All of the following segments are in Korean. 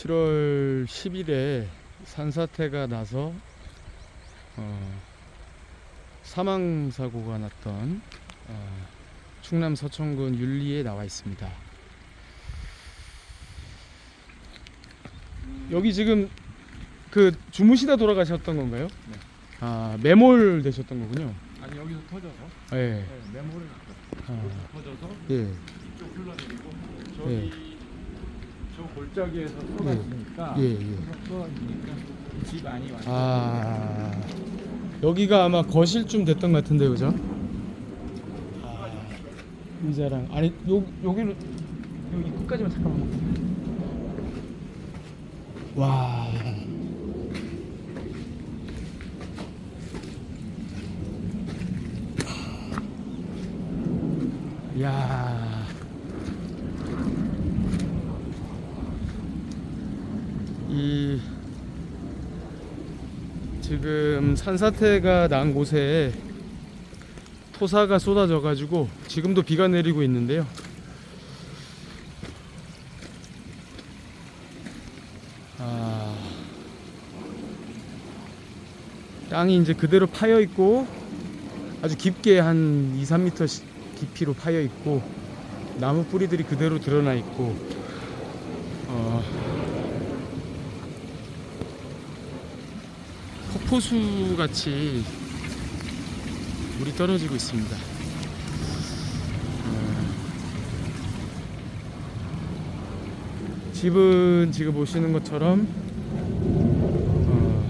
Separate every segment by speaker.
Speaker 1: 7월 10일에 산사태가 나서 어, 사망 사고가 났던 어, 충남 서천군 윤리에 나와 있습니다. 여기 지금 그 주무시다 돌아가셨던 건가요?
Speaker 2: 네.
Speaker 1: 아 매몰 되셨던 거군요.
Speaker 2: 아니 여기서 터져서
Speaker 1: 예.
Speaker 2: 네, 메모를
Speaker 1: 아,
Speaker 2: 터져서
Speaker 1: 예.
Speaker 2: 이쪽 흘러내리고 저기
Speaker 1: 예.
Speaker 2: 저 골짜기에서 쏟아지니까
Speaker 1: 예, 예.
Speaker 2: 쏟아지니까 집 안이 완전
Speaker 1: 아 여기가 아마 거실쯤 됐던 것 같은데 그죠? 아, 의자랑 아니 요 여기로 요 입구까지만 잠깐만. 와. 야. 이 지금 산사태가 난 곳에 토사가 쏟아져 가지고 지금도 비가 내리고 있는데요. 아, 땅이 이제 그대로 파여 있고 아주 깊게 한 2, 3m 시- 깊이로 파여 있고 나무 뿌리들이 그대로 드러나 있고 어, 폭포수 같이 물이 떨어지고 있습니다. 어, 집은 지금 보시는 것처럼 어,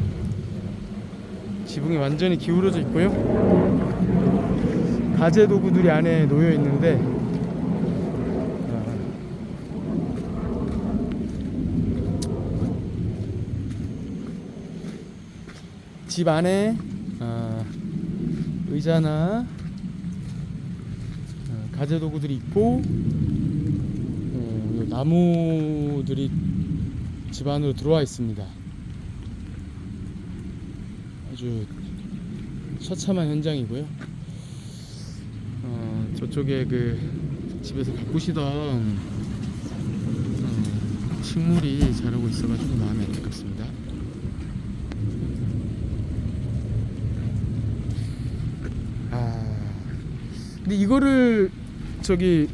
Speaker 1: 지붕이 완전히 기울어져 있고요. 가재 도구들이 안에 놓여 있는데 어, 집 안에 어, 의자나 어, 가재 도구들이 있고 어, 요 나무들이 집 안으로 들어와 있습니다. 아주 처참한 현장이고요. 어, 저쪽에 그 집에서 가꾸시던 어, 식물이 자라고 있어가지고 마음이 안타깝습니다. 아, 근데 이거를 저기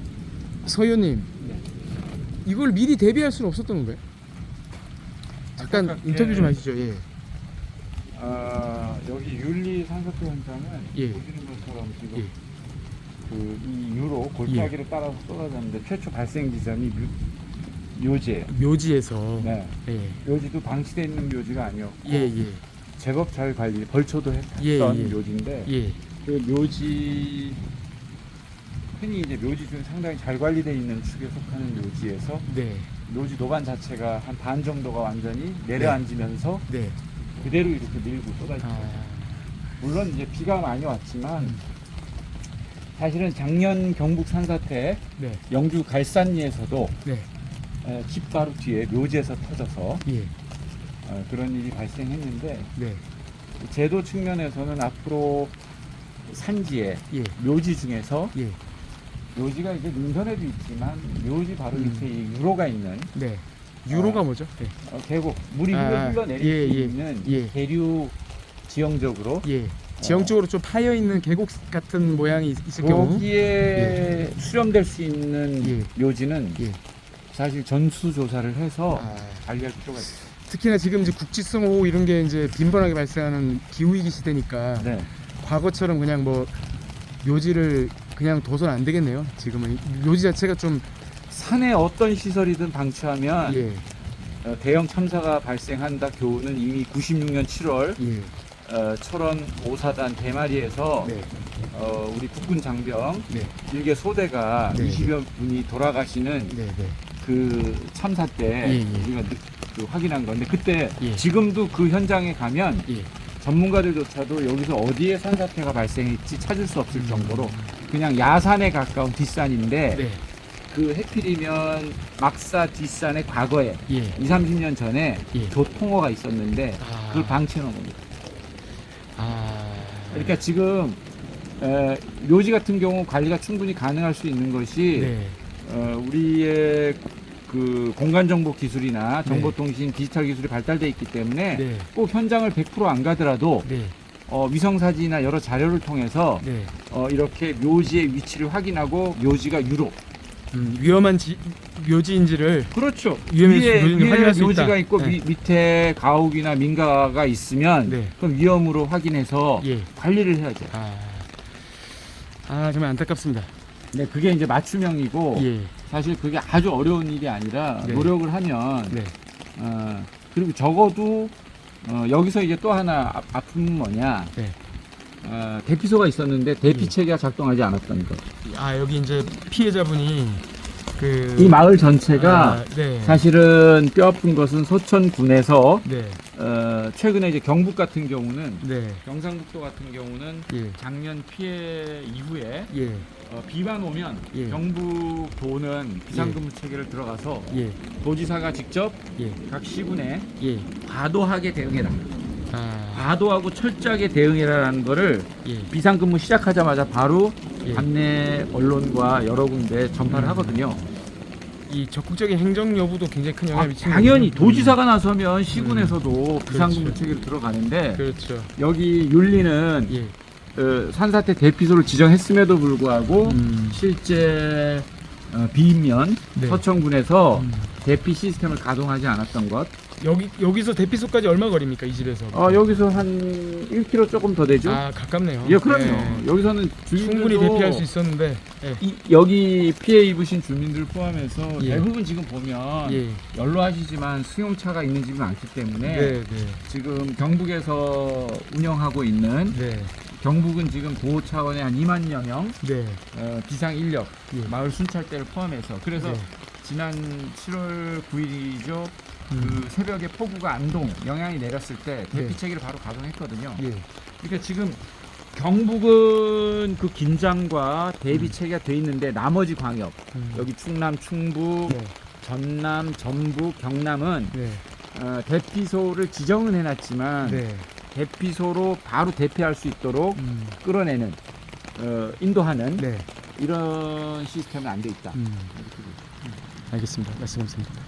Speaker 1: 서현님
Speaker 2: 네.
Speaker 1: 이걸 미리 대비할 수는 없었던 건가요? 잠깐
Speaker 2: 안타깝게-
Speaker 1: 인터뷰 좀 하시죠. 예.
Speaker 2: 아 여기 윤리 산사태 현장은
Speaker 1: 예.
Speaker 2: 보시는 것처럼 지금
Speaker 1: 예.
Speaker 2: 그이 유로 골짜기를 따라서 쏟아졌는데 최초 발생 지점이 묘, 묘지예요.
Speaker 1: 묘지에서
Speaker 2: 네.
Speaker 1: 예.
Speaker 2: 묘지도 방치돼 있는 묘지가 아니었고
Speaker 1: 예, 예.
Speaker 2: 제법 잘 관리, 벌초도 했던
Speaker 1: 예, 예.
Speaker 2: 묘지인데
Speaker 1: 예.
Speaker 2: 그 묘지 흔히 이제 묘지 중에 상당히 잘 관리되어 있는 축에 속하는 묘지에서
Speaker 1: 네.
Speaker 2: 묘지 도반 자체가 한 반 정도가 완전히 내려앉으면서
Speaker 1: 네.
Speaker 2: 그대로 이렇게 밀고 쏟아지죠.
Speaker 1: 아.
Speaker 2: 물론 이제 비가 많이 왔지만
Speaker 1: 음.
Speaker 2: 사실은 작년 경북 산사태
Speaker 1: 네.
Speaker 2: 영주 갈산리에서도
Speaker 1: 네.
Speaker 2: 에, 집 바로 뒤에 묘지에서 터져서
Speaker 1: 예.
Speaker 2: 어, 그런 일이 발생했는데
Speaker 1: 네.
Speaker 2: 제도 측면에서는 앞으로 산지에
Speaker 1: 예.
Speaker 2: 묘지 중에서
Speaker 1: 예.
Speaker 2: 묘지가 이제 능선에도 있지만 묘지 바로
Speaker 1: 음.
Speaker 2: 밑에 이 유로가 있는
Speaker 1: 네. 유로가
Speaker 2: 아.
Speaker 1: 뭐죠? 네.
Speaker 2: 어, 계곡 물이
Speaker 1: 아,
Speaker 2: 흘러 내릴
Speaker 1: 예,
Speaker 2: 수
Speaker 1: 예, 예.
Speaker 2: 계류 지형적으로
Speaker 1: 예. 지형적으로 좀 파여 있는 계곡 같은 모양이 있- 있을 경우
Speaker 2: 거기에 수렴될 수 있는
Speaker 1: 예.
Speaker 2: 묘지는
Speaker 1: 예.
Speaker 2: 사실 전수 조사를 해서
Speaker 1: 아,
Speaker 2: 관리할 필요가 있어요.
Speaker 1: 특히나 지금 이제 국지성 호우 이런 게 이제 빈번하게 발생하는 기후 위기 시대니까
Speaker 2: 네.
Speaker 1: 과거처럼 그냥 뭐 묘지를 그냥 둬선 안 되겠네요. 지금은 묘지 자체가 좀
Speaker 2: 산에 어떤 시설이든 방치하면
Speaker 1: 예.
Speaker 2: 어, 대형 참사가 발생한다 교훈은 이미 96년 7월
Speaker 1: 예.
Speaker 2: 어, 철원 5사단 대마리에서
Speaker 1: 네.
Speaker 2: 어, 우리 국군 장병
Speaker 1: 네.
Speaker 2: 일개 소대가
Speaker 1: 네,
Speaker 2: 20여 분이 돌아가시는
Speaker 1: 네, 네.
Speaker 2: 그 참사 때
Speaker 1: 예, 예.
Speaker 2: 우리가 느- 그 확인한 건데 그때
Speaker 1: 예.
Speaker 2: 지금도 그 현장에 가면
Speaker 1: 예.
Speaker 2: 전문가들조차도 여기서 어디에 산사태가 발생했지 찾을 수 없을
Speaker 1: 음.
Speaker 2: 정도로 그냥 야산에 가까운 뒷산인데
Speaker 1: 네.
Speaker 2: 그 해필이면 막사 뒷산의 과거에
Speaker 1: 예.
Speaker 2: 2, 30년 전에
Speaker 1: 예.
Speaker 2: 교통호가 있었는데
Speaker 1: 아.
Speaker 2: 그걸 방치해 놓은 겁니다.
Speaker 1: 아.
Speaker 2: 그러니까 지금 에, 묘지 같은 경우 관리가 충분히 가능할 수 있는 것이
Speaker 1: 네.
Speaker 2: 어, 우리의 그그 공간 정보 기술이나 정보통신 디지털 기술이 발달돼 있기 때문에
Speaker 1: 네.
Speaker 2: 꼭 현장을 100%안 가더라도
Speaker 1: 네.
Speaker 2: 어, 위성 사진이나 여러 자료를 통해서
Speaker 1: 네.
Speaker 2: 어, 이렇게 묘지의 위치를 확인하고 묘지가 유로
Speaker 1: 음, 위험한 지, 묘지인지를
Speaker 2: 그렇죠.
Speaker 1: 위험의
Speaker 2: 위에, 위에
Speaker 1: 확인할 수
Speaker 2: 묘지가
Speaker 1: 있다.
Speaker 2: 있고
Speaker 1: 네.
Speaker 2: 위- 밑에 가옥이나 민가가 있으면
Speaker 1: 네.
Speaker 2: 그럼 위험으로 확인해서
Speaker 1: 예.
Speaker 2: 관리를 해야죠.
Speaker 1: 아, 아 정말 안타깝습니다.
Speaker 2: 네, 그게 이제 맞춤형이고
Speaker 1: 예.
Speaker 2: 사실 그게 아주 어려운 일이 아니라
Speaker 1: 네.
Speaker 2: 노력을 하면
Speaker 1: 네.
Speaker 2: 어, 그리고 적어도 어, 여기서 이제 또 하나 아- 아픔은 뭐냐
Speaker 1: 네.
Speaker 2: 어, 대피소가 있었는데 대피
Speaker 1: 예.
Speaker 2: 체계가 작동하지 않았다는 거.
Speaker 1: 아 여기 이제 피해자분이 그
Speaker 2: 이 마을 전체가
Speaker 1: 아, 네.
Speaker 2: 사실은 뼈 아픈 것은 소천군에서
Speaker 1: 네.
Speaker 2: 어, 최근에 이제 경북 같은 경우는
Speaker 1: 네.
Speaker 2: 경상북도 같은 경우는
Speaker 1: 예.
Speaker 2: 작년 피해 이후에
Speaker 1: 예.
Speaker 2: 어, 비만 오면
Speaker 1: 예.
Speaker 2: 경북도는 비상근무 체계를 들어가서
Speaker 1: 예.
Speaker 2: 도지사가 직접
Speaker 1: 예.
Speaker 2: 각 시군에
Speaker 1: 예.
Speaker 2: 과도하게 대응해라.
Speaker 1: 아.
Speaker 2: 과도하고 철저하게 대응해라라는 거를
Speaker 1: 예.
Speaker 2: 비상근무 시작하자마자 바로
Speaker 1: 예.
Speaker 2: 관내 언론과 여러 군데 전파를
Speaker 1: 음.
Speaker 2: 하거든요.
Speaker 1: 이 적극적인 행정 여부도 굉장히 큰
Speaker 2: 아,
Speaker 1: 영향을 미치는
Speaker 2: 당연히. 도지사가 나서면 시군에서도 비상근무
Speaker 1: 그렇죠.
Speaker 2: 체계로 들어가는데
Speaker 1: 음. 그렇죠.
Speaker 2: 여기 윤리는
Speaker 1: 예.
Speaker 2: 어, 산사태 대피소를 지정했음에도 불구하고
Speaker 1: 음.
Speaker 2: 실제 어, 비인면
Speaker 1: 네.
Speaker 2: 서천군에서
Speaker 1: 음.
Speaker 2: 대피 시스템을 가동하지 않았던 것.
Speaker 1: 여기 여기서 대피소까지 얼마 거리입니까 이 집에서?
Speaker 2: 어, 여기서 한 1km 조금 더 되죠?
Speaker 1: 아 가깝네요.
Speaker 2: 예, 그럼요.
Speaker 1: 네.
Speaker 2: 여기서는
Speaker 1: 충분히
Speaker 2: 주민들도
Speaker 1: 대피할 수 있었는데. 예.
Speaker 2: 이, 여기 피해 입으신 주민들 포함해서
Speaker 1: 예.
Speaker 2: 대부분 지금 보면
Speaker 1: 예.
Speaker 2: 연로하시지만 수용차가 있는 집이 많기 때문에
Speaker 1: 네. 네.
Speaker 2: 지금 경북에서 운영하고 있는
Speaker 1: 네.
Speaker 2: 경북은 지금 보호 차원의 한 2만여 명
Speaker 1: 네.
Speaker 2: 어, 비상 인력
Speaker 1: 예.
Speaker 2: 마을 순찰대를 포함해서 그래서
Speaker 1: 네.
Speaker 2: 지난 7월 9일이죠.
Speaker 1: 음.
Speaker 2: 그 새벽에 폭우가 안동 영향이 내렸을 때 대피
Speaker 1: 네.
Speaker 2: 체계를 바로 가동했거든요.
Speaker 1: 예.
Speaker 2: 그러니까 지금 경북은 그 긴장과 대비
Speaker 1: 음.
Speaker 2: 체계가 돼 있는데 나머지 광역
Speaker 1: 음.
Speaker 2: 여기 충남, 충북,
Speaker 1: 네.
Speaker 2: 전남, 전북, 경남은
Speaker 1: 네.
Speaker 2: 어, 대피소를 지정은 해놨지만
Speaker 1: 네.
Speaker 2: 대피소로 바로 대피할 수 있도록
Speaker 1: 음.
Speaker 2: 끌어내는 어, 인도하는
Speaker 1: 네.
Speaker 2: 이런 시스템은 안 돼 있다.
Speaker 1: 음. 알겠습니다. 말씀 감사합니다.